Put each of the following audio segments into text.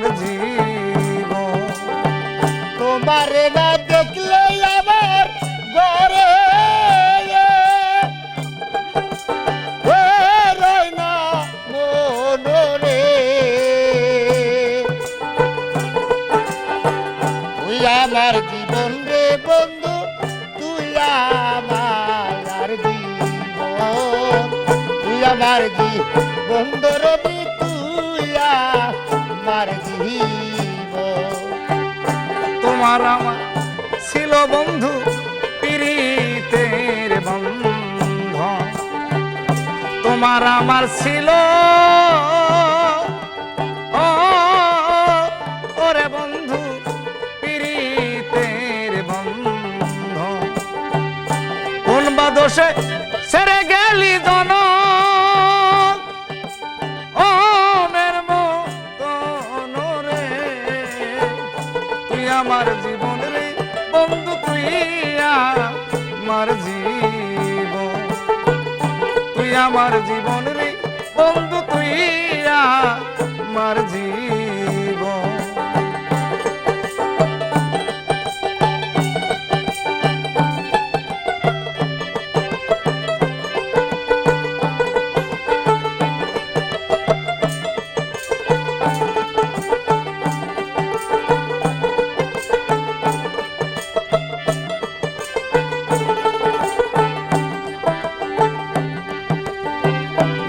আমার জীবন। তোমারে না দেখলে আমার তুই আমার জীবন রে বন্ধু, তুই আমার জীবন। তুই আমার জীবন রবি। তোমার আমার ছিল বন্ধু পিরিতের বন্ধ তোমার আমার ছিল। ওরে বন্ধু পিরিতের বন্ধ কোন দোষে আমার জীবন।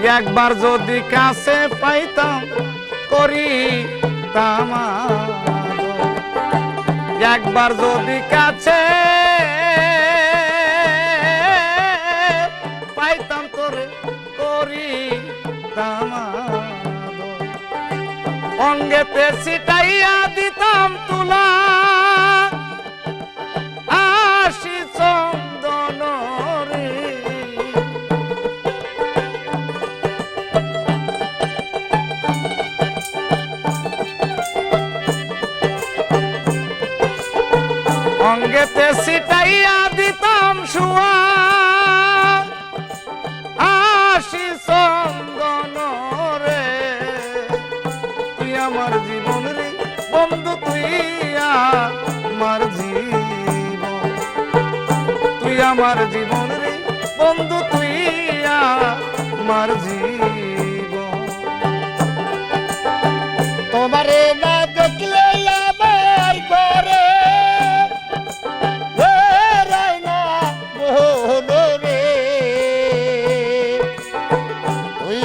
একবার যদি কাছে পাইতাম করি একবার যদি কাছে পাইতাম, তোরে করি অঙ্গেতে ছিটাইয়া দিতাম তুলা অঙ্গেতে সিটাইয়া দিতাম শুয়া আশি চন্দন রে তুই আমার জীবন রে, বন্ধু, তুই আমার জীবন। তুই আমার জীবন রে, বন্ধু, তুই আমার জীবন। তোমারে না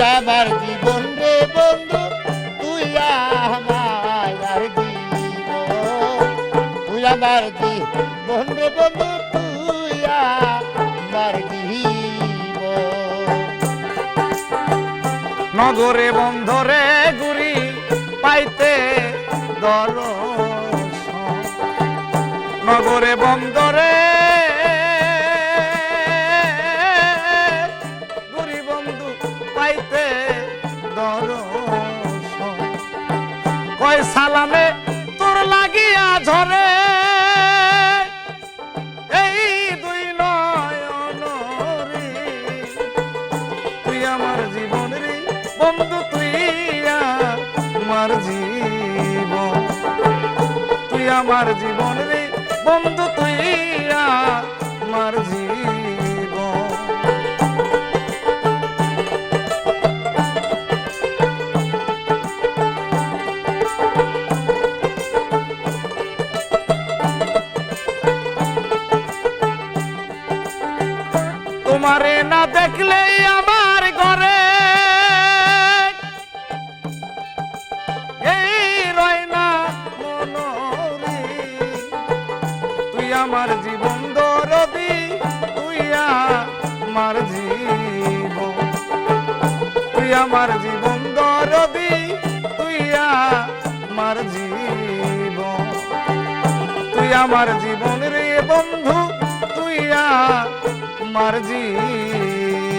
আমার জীবন রে বন্ধু, তুই আমার তুই আমার জীবন রে বন্ধু নগরে বন্ধরে গুরি পাইতে দর্শন নগরে বন্দরে আমার জীবন রে। বন্ধু আমার জীবন দরদি তুই আমার জীবন। তুই আমার জীবন রে বন্ধু তুই আমার জীবন।